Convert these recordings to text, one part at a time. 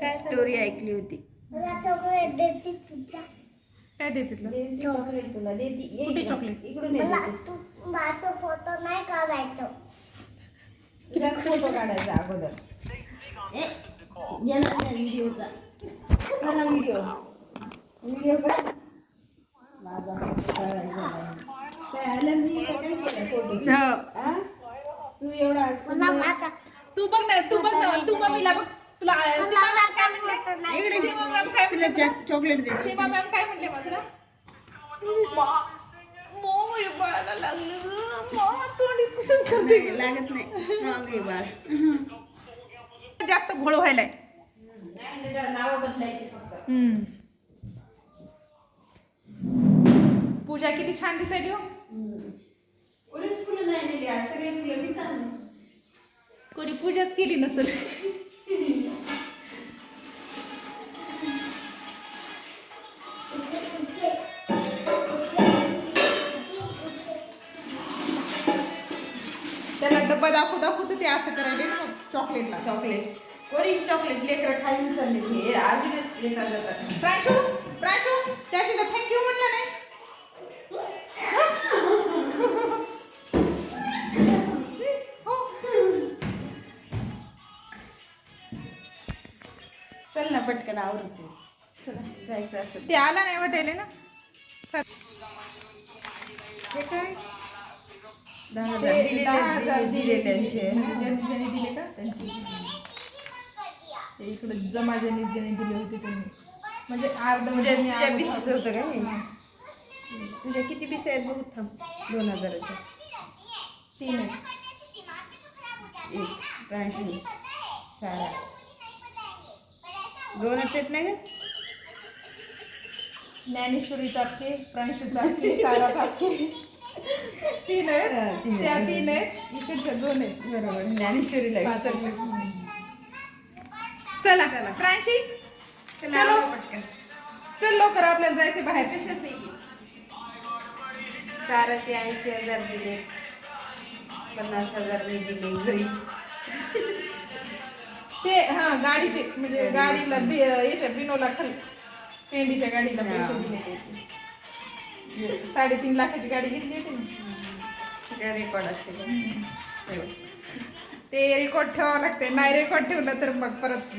काय स्टोरी ऐकली होती. मला चॉकलेट देते तुझ्या. काय द्यायचं तुला? चॉकलेट तुला देती. कुठे? इकडून माझा फोटो नाही काढायचो. तुझा फोटो काढायचा अगोदर. ए, येणार नाही व्हिडिओचा मला व्हिडिओ व्हिडिओ काढ माझा फोटो काढायचा नाही. काय आलं मी? का काय केलं फोटो हो. हा? तू एवढा मला माझा तू बघ ना तू बघ ना तू मम्मीला बघ तुला अं, सीमा मॅम काय म्हणले इकडे सीमा मॅम काय तुला चॉकलेट दे. सीमा मॅम काय म्हणले मग तुला बाळाला लागलं तोंडी पुसून करते ग. लागत नाही. स्ट्रॉंग आहे बाळ. जास्त घोळ व्हायलाय. पूजा किती छान दिसायली हो. कोणी पूजाच केली नसेल. डब्बा दाखवू दाखवू तर ते असं करायले ना मग चॉकलेटला. चॉकलेट. कोणी चॉकलेट लेकर खायला चालले ते. अजूनच येतात जातात. प्रांशू प्रांशू चाशीला थँक्यू म्हणलं नाही. हो. चल ना पटकन आवडते चला जायचं असं ते आला नाही वाटायले ना. हे काय? दहा हजार. दहा हजार दिले त्यांचे. ज्यांनी ज्यांनी दिले का? त्यांचे. इकडे जमा ज्यांनी ज्यांनी दिले होते त्यांनी. म्हणजे अर्ध म्हणजे तुझ्या बिसीचं होतं काय हे? तुझ्या किती बिसे आहेत बघू थांब. दोन हजाराच्या. तीन एक प्रांशू सारा. दोनच आहेत ना ग? ज्ञानेश्वरी चापके प्रांशू चापके सारा चापके. तीन हा, आहेत. तीन त्या आहेत. तीन आहेत. इकडच्या दोन आहेत. बरोबर. ज्ञानेश्वरीला विसरले. चला प्रांशी चला चलो. आवरा पटकन. चल लवकर आपल्याला जायचं बाहेर. कशाच? साराचे ऐंशी हजार दिले. पन्नास हजार मी दिले. घरी. ते हा गाडीचे. म्हणजे गाडीला बि- याच्या बिनोला खाली. पेंडीच्या गाडीला पैसे दिले. साडेतीन लाखाची गाडी घेतली होती ना सगळ्या रेकॉर्ड असते ते रेकॉर्ड ठेवावं लागते नाही रेकॉर्ड ठेवलं तर मग परत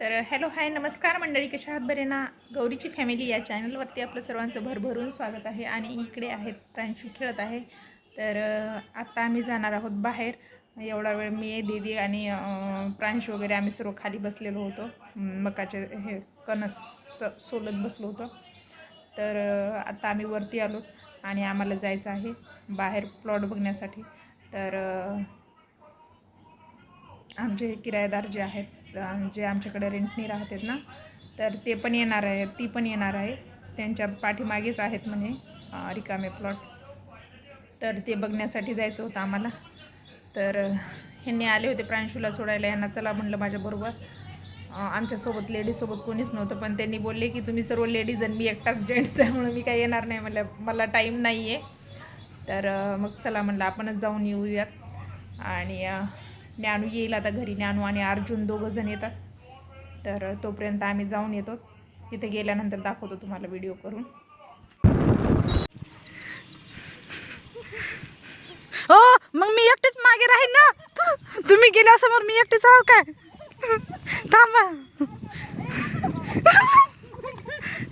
तर हॅलो हाय नमस्कार मंडळी कशा आहात बरे ना? गौरीची फॅमिली या चॅनलवरती आपलं सर्वांचं भरभरून स्वागत आहे आणि इकडे आहेत प्रांशू खेळत आहे. तर आत्ता आम्ही जाणार आहोत बाहेर. एवढा वेळ मी दीदी आणि प्रांशू वगैरे आम्ही सर्व खाली बसलेलो होतो. मकाचे हे कणस सोलत बसलो होतो. तर आत्ता आता आम्ही वरती आलो आणि आम्हाला जायचं आहे बाहेर प्लॉट बघण्यासाठी. तर आमचे किरायेदार जे आहेत जे आमच्याकडे रेंटनी राहतात ना तर ते पण येणार आहे ती पण येणार आहे. त्यांच्या पाठीमागेच आहेत म्हणे रिकामे प्लॉट. तर ते बघण्यासाठी जायचं होतं आम्हाला. तर ह्यांनी आले होते प्रांशूला सोडायला यांना चला म्हणलं माझ्याबरोबर. आमच्यासोबत लेडीजसोबत कोणीच नव्हतं पण त्यांनी बोलले की तुम्ही सर्व लेडीज आणि मी एकटाच जेंट्स त्यामुळे मी काही येणार नाही म्हटलं मला टाईम नाही आहे तर मग चला म्हणलं आपणच जाऊन येऊयात. आणि ज्ञानू येईल आता घरी ज्ञानू आणि अर्जुन दोघं जण येतात. तर तोपर्यंत आम्ही जाऊन येतो. तिथे गेल्यानंतर दाखवतो तुम्हाला व्हिडिओ करून. हो मग मी एकटीच मागे राहीन ना? तुम्ही गेल्यासमोर मी एकटीच राहू काय? थांबा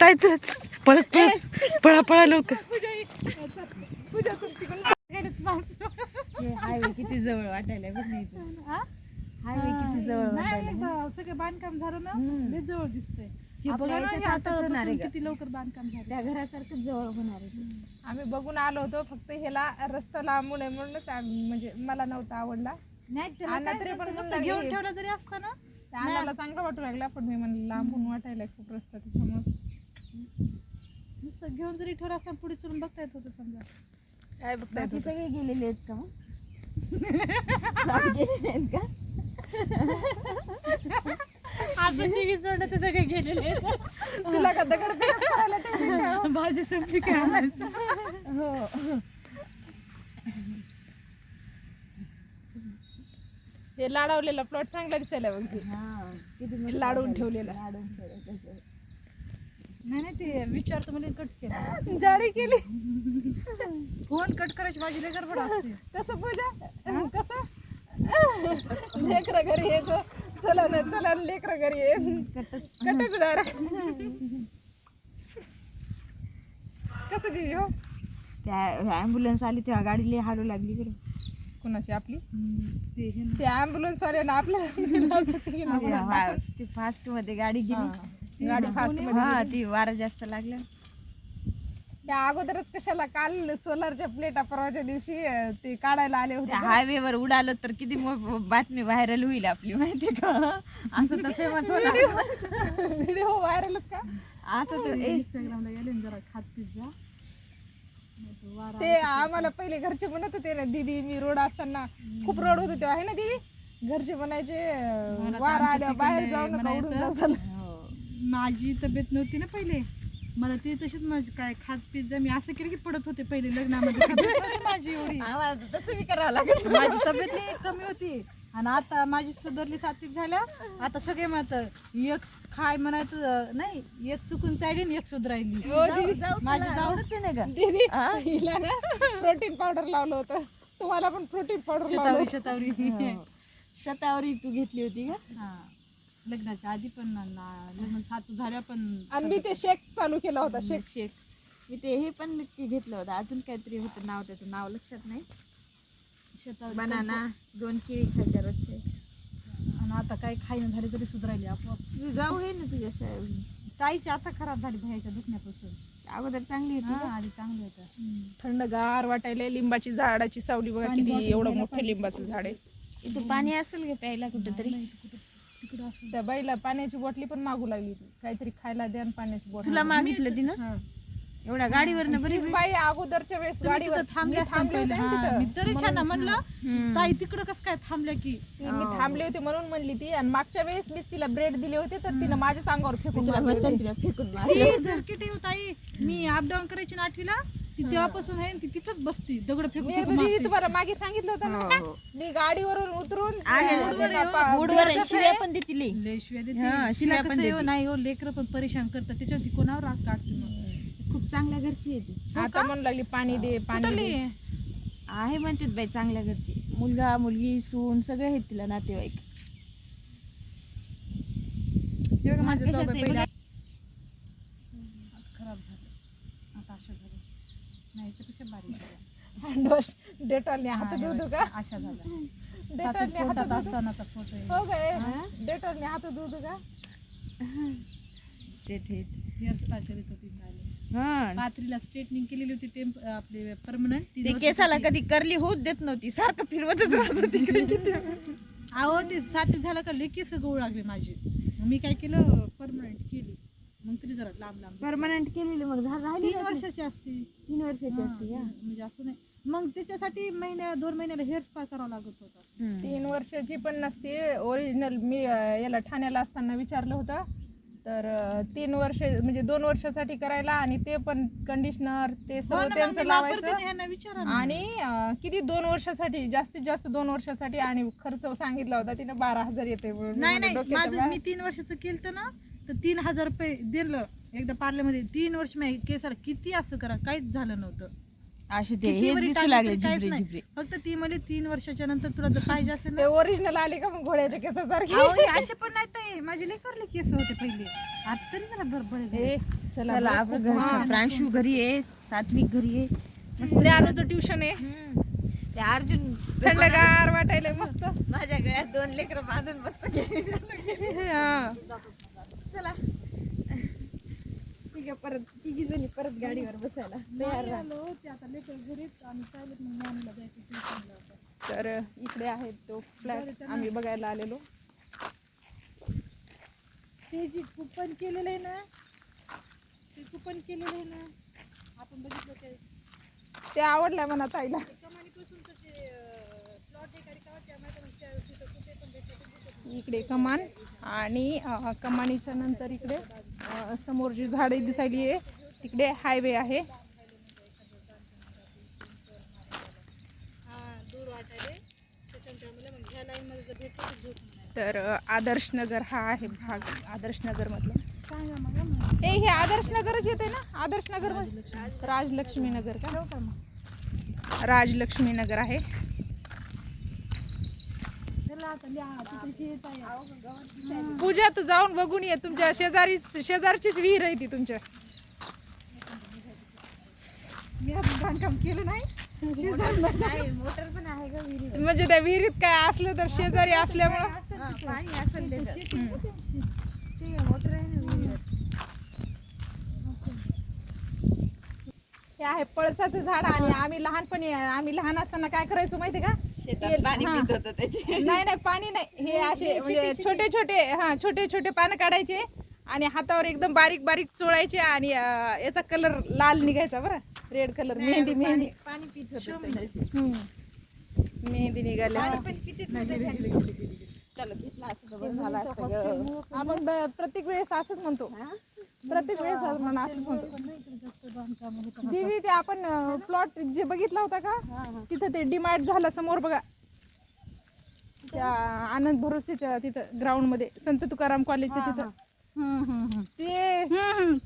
ताई चल, चल. पळत पळत पळा पळा हायवे किती जवळ वाटायला बघ ना इथून. हायवे किती जवळ वाटायला सगळं बांधकाम झालं ना. लय जवळ दिसतंय हे आपल्या बघा ना याच्या सारखंच होणार आहे आता का? किती लवकर बांधकाम झालं त्या घरासारखंच जवळ होणार आम्ही बघून आलो होतो फक्त ह्याला रस्ता लांबून आहे म्हणूनच म्हणजे मला नव्हता आवडला नाही त्याला काय तरी पण घेऊन हे- ठेवलं जरी असतं ना त्या चांगला वाटू लागला पण मी म्हणलं लांबून वाटायला खूप रस्ता त्याच्यामुळे. नुसतं घेऊन जरी ठेवलं असतं पुढे चलून बघता येत होतं समजा. काय बघताय बाकी सगळे गेलेले आहेत का? मग बाकी गेलेले आहेत का? तिघी सगळे गेलेले तुला का दगड? भाजी संपली काय हो. हे लाडवलेला प्लॉट चांगला दिसायला बघ. हा. किती मस्त लाडून वाटायला. ठेवलेला. लाडून ठेवलं. नाही नाही ते विचारतो म्हणजे कट केला. जाडी केली. फोन कट करायची माझी लय गडबड असते. कसं पूजा? कसं? लेकरं घरी येतो चला ना चला ना लेकरं घरी ये. कटच डायरेक्ट कसं दिदी हो? त्या ॲम्ब्युलन्स आली तेव्हा गाडी लई हालू लागली बरं. कुणाची? आपली? ते हे ते वाल्यानं आपल्याला हा, ती फास्टमध्ये गाडी गेली. गाडी फास्ट हा ती वारा जास्त लागला. त्या अगोदरच कशाला काल सोलारच्या प्लेटा परवाच्या दिवशी अं, ते काढायला आले होते हायवे वर उडालो तर किती मो- बातमी व्हायरल होईल आपली माहिती का? असं तर फेमस होणार. व्हिडिओ व्हायरलच का? असं तर ए, इंस्टाग्रामला गेले ना जरा खात पिझ्झा ते आम्हाला पहिले घरचे म्हणत होते ना दीदी मी रोड असताना खूप रोड होते. तेव्हा आहे ना दीदी? घरचे म्हणायचे वारा आल्यावर बाहेर जाऊ नका उडून जासाल. माझी तब्येत नव्हती ना पहिले. मला ते तशीच माझी काय खात पिझ्झा मी असं केलं की पडत होते पहिले लग्नामध्ये. तब्येत नव्हती माझी एवढी. आम्हाला तर तसं बी करावं लागेल. माझी तब्येत लई कमी होती. आणि आता माझी सुधारली सात्विक झाल्या. आता सगळे म्हणतात एक खाय म्हणायचं नाही एक चुकून चालली आणि एक सुधरायली. माझी जाऊनच आहे नाही का दीदी हिला ना प्रोटीन पावडर लावलं होतं. तुम्हाला पण प्रोटीन पावडर लावलं शतावरी शतावरी. शतावरी तू घेतली होती का हा. लग्नाच्या आधी पण लग्न सात झाल्या पण आणि मी ते शेक चालू केला होता शेक. शेक. मी ते हे पण नक्की घेतलं होतं. अजून काहीतरी होतं नाव त्याचं नाव लक्षात नाही. शतावरी बनाना दोन केळी खायच्या रोजचे. आणि आता काही खाईन झाली तरी सुधरायली आपोआप. तुझी जाऊ आहे ना तुझ्या स- ताईची आता खराब झाली बाहेरच्या दुखण्यापासून. अगोदर चांगली होती हा का? आधी चांगली होतं. थंडगार वाटायला लिंबाची झाडाची सावली बघा किती एवढं मोठं लिंबाचं झाड आहे. इथं पाणी असेल का प्यायला कुठेतरी? तिकडं असं त्या बाईला पाण्याची बॉटली पण मागू लागली ती काहीतरी खायला द्या आणि पाण्याची बॉटल तुला मागितलं ती ना? हा. एवढ्या गाडीवरनं बरी ती बाई अगोदरच्या वेळेस गाडीवर थांबले थांबले पहिले होते ना हा, तिथं. मी तरी छान ना म्हणलं. ताई तिकडं कसं काय थांबल्या की ती- मी थांबले होते म्हणून म्हणली ती आणि मागच्या वेळेस मी तिला ब्रेड दिले होते तर तिनं माझ्याच अंगावर फेकून मारले होते. ती सर्किट येऊ ताई मी अपडाऊन करायची ना आठवीला ती तेव्हापासून आहे ती तिथंच बसती दगड फेकून मी फेकून एकदा दिदी मारते. तुम्हाला मागे सांगितलं होतं ना हो. मी गाडीवरून उतरून पा- आहे, शिव्या पण देतील शिव्या देते. हा, तिला शिव्या पण कसं आहे हो, देते. नाही हो लेकरं पण परेशान करतात त्याच्यावरती कोणावर राग काढते मग चांगल्या घरची आहे ती. आता म्हणू लागली पाणी दे पाणी कुठली आहे म्हणतात बाई चांगल्या घरची. मुलगा मुलगी सून सगळे आहेत तिला नातेवाईक. हे बघा माझ्या कशात जाऊबाई आहे पहिल्या- खराब झालं. आता अशा झालं नाही बारीक. डोस डेटॉलने हात धुऊ का? अशा झाल्या. डेटॉलने सातवीत हात पोटात? असतानाचा फोटो आहे. हो डेटॉलने हात का? ते ते हेअरस्टाईल करीत होती झाले हा. पात्रीला स्ट्रेटनिंग केलेली होती टेम्प आपले परमनंट ते केसाला कधी करली होत देत नव्हती. सारखं फिरवतच राहत होती. अहो ते सातवीत झालं का लई केस गळू लागले माझे. मग मी काय केलं? परमनंट केली. मग तरी जरा लांब लांब परमनंट केलेली मग झाड राहिली तीन वर्षाची असते. तीन वर्षाची असते हा, का म्हणजे असं नाही. मग त्याच्यासाठी महिन्या दोन महिन्याला हेअर स्पा करावा लागत होता. तीन वर्षाची पण नसते. ओरिजिनल मी अं, याला ठाण्याला असताना विचारलं होतं. तर तीन वर्ष म्हणजे दोन वर्षासाठी करायला आणि ते पण कंडिशनर ते हो सगळं त्यांचं लावायचं. आणि किती दोन वर्षासाठी जास्तीत जास्त दोन वर्षासाठी आणि खर्च सांगितला होता तिने बारा हजार येते. नाही म्हणजे नाही माझं मी तीन वर्षाचं केलं ना तर तीन हजार रुपये दिलं एकदा पार्लरमध्ये तीन वर्ष मी केसाला किती असं करा काहीच झालं नव्हतं असे ते किती हे वरी दिसू टाकलं लागले तरी काहीच झिबरे नाही. झिबरे फक्त ती म्हणजे तीन वर्षाच्या नंतर तुला जर पाहिजे असेल ते ना ओरिजिनल आले का मग घोड्याच्या केसासारखे? अहो, हे असे पण नाही ताई, माझे लई करले केस होते पहिले. आता तरी मला बरोबर चला. आपण घरी प्रांशू घरी आहे सात्विक घरी आहे. ज्ञानूचं ट्युशन आहे. हम्म. ते अर्जुन थंडगार वाटायला मस्त. माझ्या गळ्यात दोन लेकर बांधून मस्त गेली हा. चला. आहे परत तिघी जणी परत गाडीवर बसायला तयार राहा आलो ते आता लेकर घरीच आणि चालत मग जायचं आता. तर इकडे आहे तो फ्लॅट. आम्ही बघायला आलेलो. ते जे कुपन केलेलं आहे ना ते कुपन केलेलं आहे ना आपण बघितलं ते. ते आवडलंय म्हणा ताईला. कमानीपासून तसे प्लॉट आहे का त्या तिथं कुठे पण भेटलं तर तिथं इकडे कमान आणि कमानीच्या नंतर इकडे समोर जी झाडे दिसायली आहे तिकडे हायवे आहे. तर आदर्श नगर हा आहे भाग आदर्श नगरमधला ए हे आदर्श नगरच येते ना? आदर्श नगर राजलक्ष्मी नगर का? राजलक्ष्मी नगर आहे. पूजा तू जाऊन बघून ये. तुमच्या शेजारी शेजारचीच विहीर आहे ती तुमच्या. मी अजून बांधकाम केलं नाही. मोटर पण आहे का विहिरी म्हणजे त्या विहिरीत काय असलं तर शेजारी असल्यामुळं पाणी असेल त्याच्यात. ठीक आहे मोटर आहे ना विहिरीवर. हे आहे पळसाचं झाड आणि आम्ही लहानपणी आम्ही लहान असताना काय करायचो माहिती का? शेतात पाणी हा. पित होतं त्याचे. नाही नाही पाणी नाही. हे असे म्हणजे छोटे छोटे हा छोटे छोटे पानं काढायचे आणि हातावर एकदम बारीक बारीक चोळायचे आणि अं, याचा कलर लाल निघायचा बरं. Red colour mehndi mehndi. पाणी पित होतं त्याचे. हम्म. मेहंदी निघाली. असं. चला घेतला असतं तर बरं झालं असतं गं. आपण ब- प्रत्येक वेळेस असंच म्हणतो. प्रत्येक वेळेस म्हणा असंच म्हणतो दीदी ते आपण प्लॉट जे बघितला होता का? तिथं ते डिमार्ट झालं समोर बघा. त्या आनंद भरोसेच्या तिथं ग्राउंडमध्ये संत तुकाराम कॉलेजच्या तिथं. ते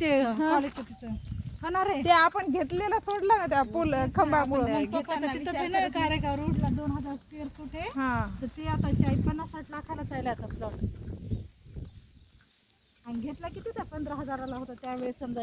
ते कॉलेजच्या तिथं. होणार आहे. ते आपण घेतलेलं सोडलं ना त्या पोल खंबामुळे रोडला दोन हजार स्क्वेअर फूट आहे. हा. तर ते आता चाळीस पन्नास साठ लाखाला चालला आता प्लॉट आणि घेतला किती पंधरा हजाराला होता त्यावेळेस समजा.